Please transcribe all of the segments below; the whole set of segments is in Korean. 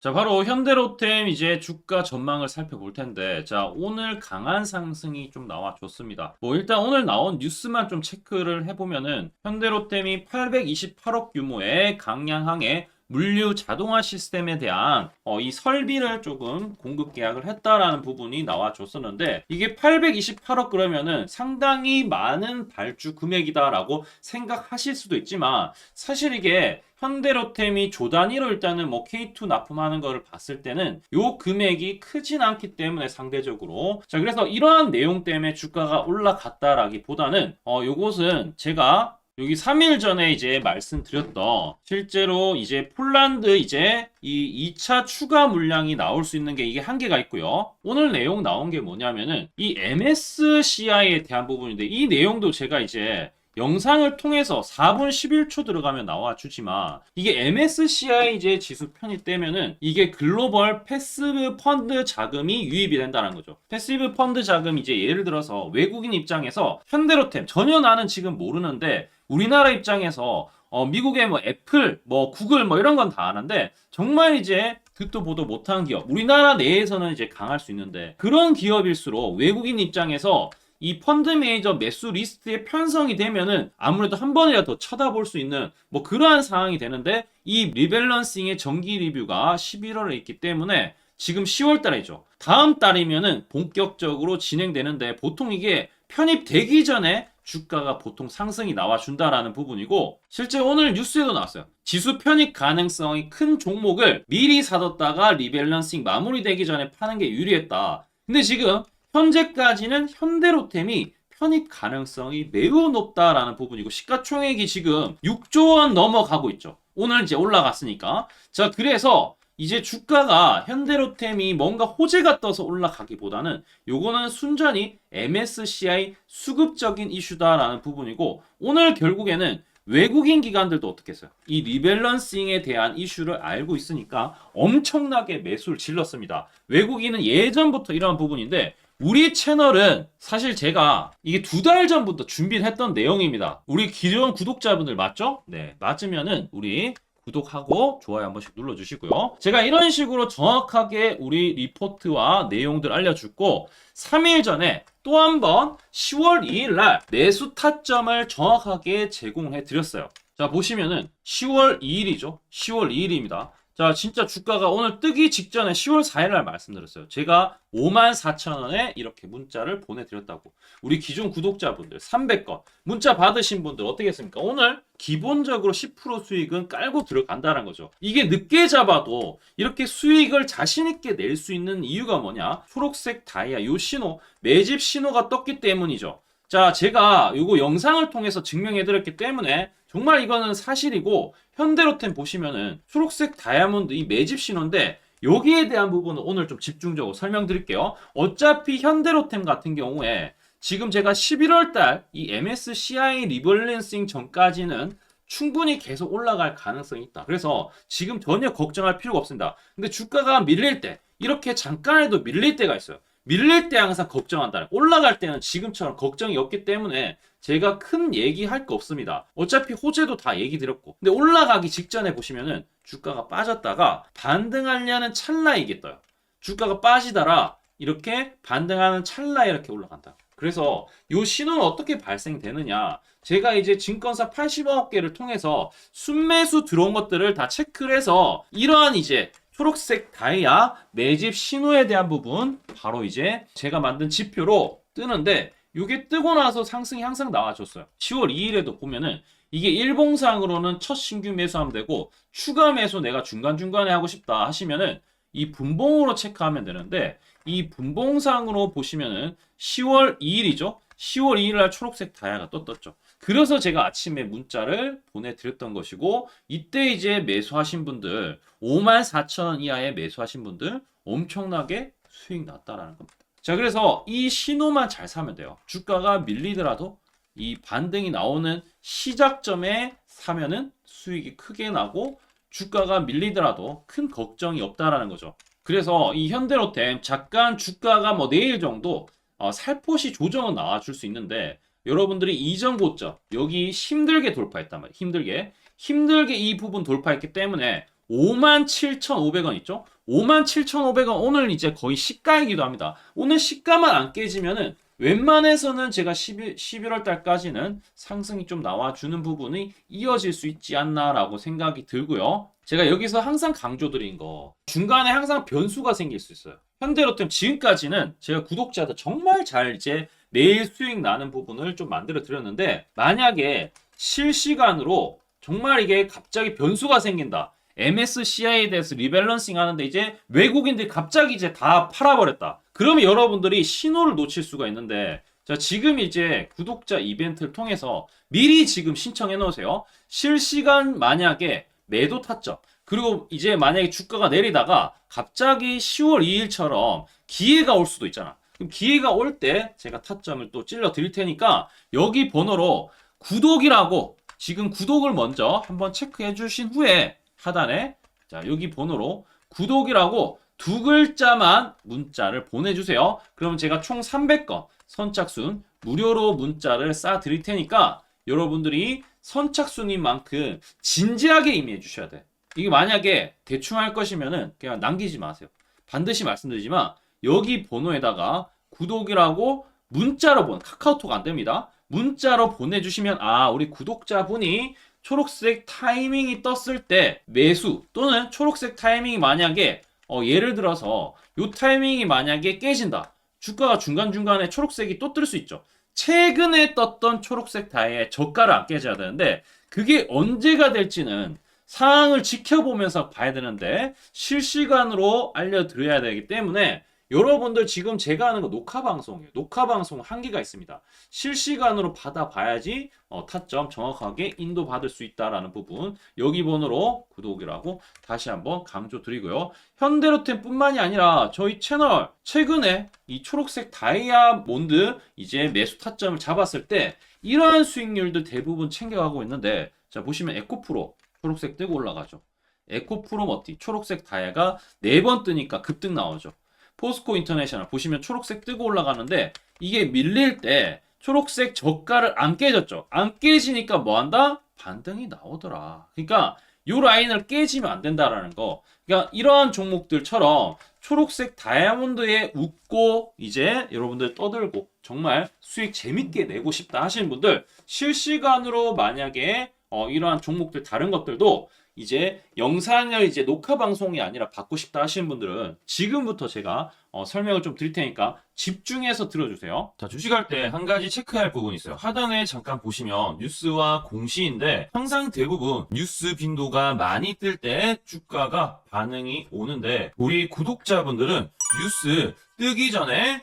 자, 바로 현대로템 이제 주가 전망을 살펴볼 텐데, 자, 오늘 강한 상승이 좀 나와줬습니다. 뭐, 일단 오늘 나온 뉴스만 좀 체크를 해보면은, 현대로템이 828억 규모의 강량항의 물류 자동화 시스템에 대한 어, 이 설비를 조금 공급 계약을 했다라는 부분이 나와줬었는데 이게 828억 그러면은 상당히 많은 발주 금액이다라고 생각하실 수도 있지만 사실 이게 현대로템이 조 단위로 일단은 뭐 K2 납품하는 거를 봤을 때는 요 금액이 크진 않기 때문에 상대적으로. 자 그래서 이러한 내용 때문에 주가가 올라갔다라기보다는 어 요것은 제가 여기 3일 전에 이제 말씀드렸던 실제로 이제 폴란드 이제 이 2차 추가 물량이 나올 수 있는 게 이게 한계가 있고요. 오늘 내용 나온 게 뭐냐면은 이 MSCI에 대한 부분인데 이 내용도 제가 이제 영상을 통해서 4분 11초 들어가면 나와 주지만 이게 MSCI 이제 지수 편입 되면은 이게 글로벌 패시브 펀드 자금이 유입이 된다는 거죠. 패시브 펀드 자금 이제 예를 들어서 외국인 입장에서 현대로템 전혀 나는 지금 모르는데 우리나라 입장에서 어, 미국의 뭐 애플, 뭐 구글 뭐 이런 건 다 아는데 정말 이제 듣도 보도 못한 기업, 우리나라 내에서는 이제 강할 수 있는데 그런 기업일수록 외국인 입장에서 이 펀드 매니저 매수 리스트에 편성이 되면은 아무래도 한 번이라도 더 쳐다볼 수 있는 뭐 그러한 상황이 되는데 이 리밸런싱의 정기 리뷰가 11월에 있기 때문에 지금 10월 달이죠. 다음 달이면은 본격적으로 진행되는데 보통 이게 편입되기 전에 주가가 보통 상승이 나와준다라는 부분이고 실제 오늘 뉴스에도 나왔어요. 지수 편입 가능성이 큰 종목을 미리 사뒀다가 리밸런싱 마무리되기 전에 파는 게 유리했다. 근데 지금 현재까지는 현대로템이 편입 가능성이 매우 높다라는 부분이고 시가총액이 지금 6조 원 넘어가고 있죠. 오늘 이제 올라갔으니까. 자, 그래서 이제 주가가 현대로템이 뭔가 호재가 떠서 올라가기보다는 요거는 순전히 MSCI 수급적인 이슈다라는 부분이고 오늘 결국에는 외국인 기관들도 어떻게 했어요? 이 리밸런싱에 대한 이슈를 알고 있으니까 엄청나게 매수를 질렀습니다. 외국인은 예전부터 이러한 부분인데 우리 채널은 사실 제가 이게 두 달 전부터 준비를 했던 내용입니다. 우리 기존 구독자분들 맞죠? 네, 맞으면은 우리 구독하고 좋아요 한 번씩 눌러주시고요. 제가 이런 식으로 정확하게 우리 리포트와 내용들 알려주고 3일 전에 또 한 번 10월 2일 날 매수 타점을 정확하게 제공해 드렸어요. 자 보시면은 10월 2일이죠. 10월 2일입니다. 자, 진짜 주가가 오늘 뜨기 직전에 10월 4일 날 말씀드렸어요. 제가 54,000원에 이렇게 문자를 보내드렸다고. 우리 기존 구독자분들 300건 문자 받으신 분들 어떻게 했습니까? 오늘 기본적으로 10% 수익은 깔고 들어간다는 거죠. 이게 늦게 잡아도 이렇게 수익을 자신 있게 낼 수 있는 이유가 뭐냐? 초록색 다이아 요 신호, 매집 신호가 떴기 때문이죠. 자, 제가 요거 영상을 통해서 증명해 드렸기 때문에 정말 이거는 사실이고 현대로템 보시면은 초록색 다이아몬드 이 매집 신호인데 여기에 대한 부분은 오늘 좀 집중적으로 설명드릴게요. 어차피 현대로템 같은 경우에 지금 제가 11월 달 이 MSCI 리밸런싱 전까지는 충분히 계속 올라갈 가능성이 있다. 그래서 지금 전혀 걱정할 필요가 없습니다. 근데 주가가 밀릴 때 이렇게 잠깐에도 밀릴 때가 있어요. 밀릴 때 항상 걱정한다. 올라갈 때는 지금처럼 걱정이 없기 때문에 제가 큰 얘기할 거 없습니다. 어차피 호재도 다 얘기 드렸고. 근데 올라가기 직전에 보시면은 주가가 빠졌다가 반등하려는 찰나에 이게 떠요. 주가가 빠지다라 이렇게 반등하는 찰나에 이렇게 올라간다. 그래서 이 신호는 어떻게 발생되느냐? 제가 이제 증권사 80억 개를 통해서 순매수 들어온 것들을 다 체크를 해서 이러한 이제 초록색 다이아 매집 신호에 대한 부분 바로 이제 제가 만든 지표로 뜨는데 이게 뜨고 나서 상승이 항상 나와줬어요. 10월 2일에도 보면은 이게 일봉상으로는 첫 신규 매수하면 되고 추가 매수 내가 중간중간에 하고 싶다 하시면은 이 분봉으로 체크하면 되는데 이 분봉상으로 보시면은 10월 2일이죠. 10월 2일 날 초록색 다이아가 떴었죠. 그래서 제가 아침에 문자를 보내드렸던 것이고 이때 이제 매수하신 분들 54,000원 이하에 매수하신 분들 엄청나게 수익 났다라는 겁니다. 자 그래서 이 신호만 잘 사면 돼요. 주가가 밀리더라도 이 반등이 나오는 시작점에 사면은 수익이 크게 나고 주가가 밀리더라도 큰 걱정이 없다라는 거죠. 그래서 이 현대로템 잠깐 주가가 뭐 내일 정도 어, 살포시 조정은 나와줄 수 있는데 여러분들이 이전 고점 여기 힘들게 돌파했단 말이에요. 힘들게 힘들게 이 부분 돌파했기 때문에 57,500원 있죠? 57,500원 오늘 이제 거의 시가이기도 합니다. 오늘 시가만 안 깨지면은 웬만해서는 제가 11, 11월 달까지는 상승이 좀 나와주는 부분이 이어질 수 있지 않나라고 생각이 들고요. 제가 여기서 항상 강조드린 거 중간에 항상 변수가 생길 수 있어요. 현대로템 지금까지는 제가 구독자들 정말 잘 이제 매일 수익 나는 부분을 좀 만들어 드렸는데 만약에 실시간으로 정말 이게 갑자기 변수가 생긴다. MSCI에 대해서 리밸런싱 하는데 이제 외국인들이 갑자기 이제 다 팔아버렸다. 그러면 여러분들이 신호를 놓칠 수가 있는데 자, 지금 이제 구독자 이벤트를 통해서 미리 지금 신청해 놓으세요. 실시간 만약에 매도 타점. 그리고 이제 만약에 주가가 내리다가 갑자기 10월 2일처럼 기회가 올 수도 있잖아. 그럼 기회가 올 때 제가 타점을 또 찔러 드릴 테니까 여기 번호로 구독이라고 지금 구독을 먼저 한번 체크해 주신 후에 하단에 자 여기 번호로 구독이라고 두 글자만 문자를 보내주세요. 그러면 제가 총 300건 선착순 무료로 문자를 쏴 드릴 테니까 여러분들이 선착순인 만큼 진지하게 임의해 주셔야 돼. 이게 만약에 대충 할 것이면은 그냥 남기지 마세요. 반드시 말씀드리지만 여기 번호에다가 구독이라고 문자로 본 카카오톡 안 됩니다. 문자로 보내주시면 아 우리 구독자분이 초록색 타이밍이 떴을 때 매수 또는 초록색 타이밍이 만약에 어, 예를 들어서 요 타이밍이 만약에 깨진다. 주가가 중간중간에 초록색이 또 뜰 수 있죠. 최근에 떴던 초록색 다이의 저가를 안 깨져야 되는데 그게 언제가 될지는 상황을 지켜보면서 봐야 되는데 실시간으로 알려드려야 되기 때문에 여러분들 지금 제가 하는 거 녹화 방송이에요. 녹화 방송 한계가 있습니다. 실시간으로 받아봐야지 어, 타점 정확하게 인도받을 수 있다라는 부분 여기 번호로 구독이라고 다시 한번 강조드리고요. 현대로템뿐만이 아니라 저희 채널 최근에 이 초록색 다이아몬드 이제 매수 타점을 잡았을 때 이러한 수익률들 대부분 챙겨가고 있는데 자 보시면 에코프로 초록색 뜨고 올라가죠. 에코프로 머티 초록색 다이아가 네 번 뜨니까 급등 나오죠. 포스코 인터내셔널 보시면 초록색 뜨고 올라가는데 이게 밀릴 때 초록색 저가를 안 깨졌죠. 안 깨지니까 뭐 한다? 반등이 나오더라. 그러니까 요 라인을 깨지면 안 된다라는 거. 그러니까 이러한 종목들처럼 초록색 다이아몬드에 웃고 이제 여러분들 떠들고 정말 수익 재밌게 내고 싶다 하시는 분들 실시간으로 만약에 어, 이러한 종목들 다른 것들도 이제 영상을 이제 녹화 방송이 아니라 받고 싶다 하시는 분들은 지금부터 제가 어, 설명을 좀 드릴 테니까 집중해서 들어주세요. 자, 주식할 때 한 가지 체크할 부분이 있어요. 하단에 잠깐 보시면 뉴스와 공시인데 항상 대부분 뉴스 빈도가 많이 뜰 때 주가가 반응이 오는데 우리 구독자분들은 뉴스 뜨기 전에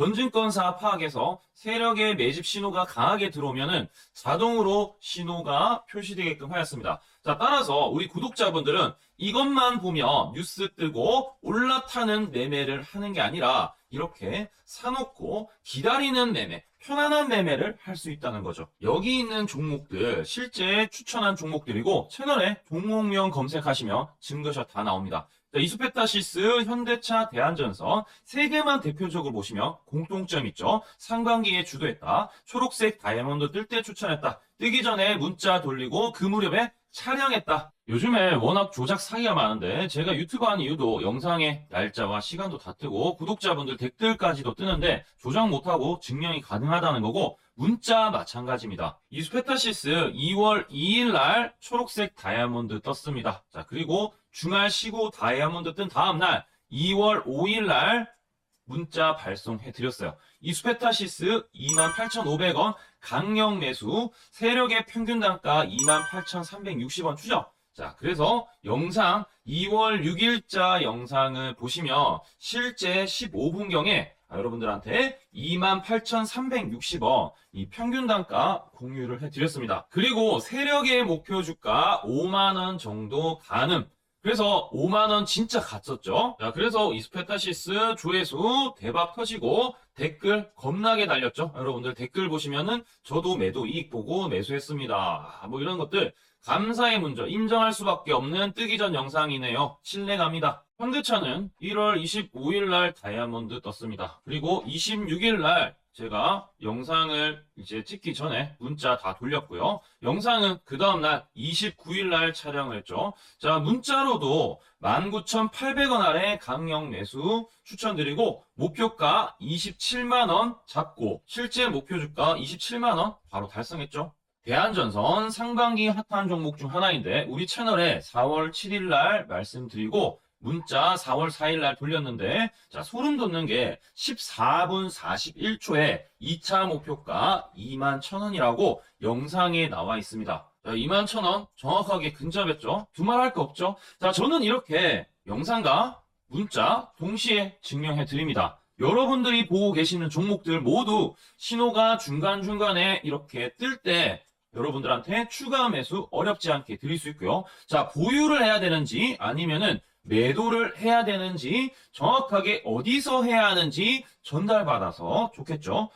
전증권사 파악해서 세력의 매집 신호가 강하게 들어오면은 자동으로 신호가 표시되게끔 하였습니다. 자, 따라서 우리 구독자분들은 이것만 보면 뉴스 뜨고 올라타는 매매를 하는 게 아니라 이렇게 사놓고 기다리는 매매, 편안한 매매를 할 수 있다는 거죠. 여기 있는 종목들 실제 추천한 종목들이고 채널에 종목명 검색하시면 증거샷 다 나옵니다. 자, 이수페타시스, 현대차, 대한전선 세 개만 대표적으로 보시면 공통점 있죠. 상반기에 주도했다. 초록색 다이아몬드 뜰 때 추천했다. 뜨기 전에 문자 돌리고 그 무렵에 촬영했다. 요즘에 워낙 조작 사기가 많은데 제가 유튜브 하는 이유도 영상의 날짜와 시간도 다 뜨고 구독자분들 댓글까지도 뜨는데 조작 못하고 증명이 가능하다는 거고 문자 마찬가지입니다. 이 스페타시스 2월 2일 날 초록색 다이아몬드 떴습니다. 자, 그리고 주말 쉬고 다이아몬드 뜬 다음 날 2월 5일 날 문자 발송해 드렸어요. 이 스페타시스 28,500원 강력 매수 세력의 평균 단가 28,360원 추적. 자, 그래서 영상 2월 6일자 영상을 보시면 실제 15분경에 여러분들한테 28,360원 이 평균 단가 공유를 해드렸습니다. 그리고 세력의 목표 주가 5만원 정도 가능. 그래서 5만원 진짜 갔었죠. 자, 그래서 이스페타시스 조회수 대박 터지고 댓글 겁나게 달렸죠. 여러분들 댓글 보시면은 저도 매도 이익 보고 매수했습니다. 뭐 이런 것들 감사의 문자 인정할 수밖에 없는 뜨기 전 영상이네요. 신뢰갑니다. 현대차는 1월 25일 날 다이아몬드 떴습니다. 그리고 26일 날 제가 영상을 이제 찍기 전에 문자 다 돌렸고요. 영상은 그 다음날 29일 날 촬영을 했죠. 자, 문자로도 19,800원 아래 강력 매수 추천드리고 목표가 27만원 잡고 실제 목표 주가 27만원 바로 달성했죠. 대한전선 상반기 핫한 종목 중 하나인데 우리 채널에 4월 7일 날 말씀드리고 문자 4월 4일 날 돌렸는데 자 소름 돋는 게 14분 41초에 2차 목표가 2만 1,000원이라고 영상에 나와 있습니다. 자, 2만 1,000원 정확하게 근접했죠. 두말할 거 없죠. 자 저는 이렇게 영상과 문자 동시에 증명해 드립니다. 여러분들이 보고 계시는 종목들 모두 신호가 중간중간에 이렇게 뜰 때 여러분들한테 추가 매수 어렵지 않게 드릴 수 있고요. 자, 보유를 해야 되는지 아니면은 매도를 해야 되는지 정확하게 어디서 해야 하는지 전달받아서 좋겠죠.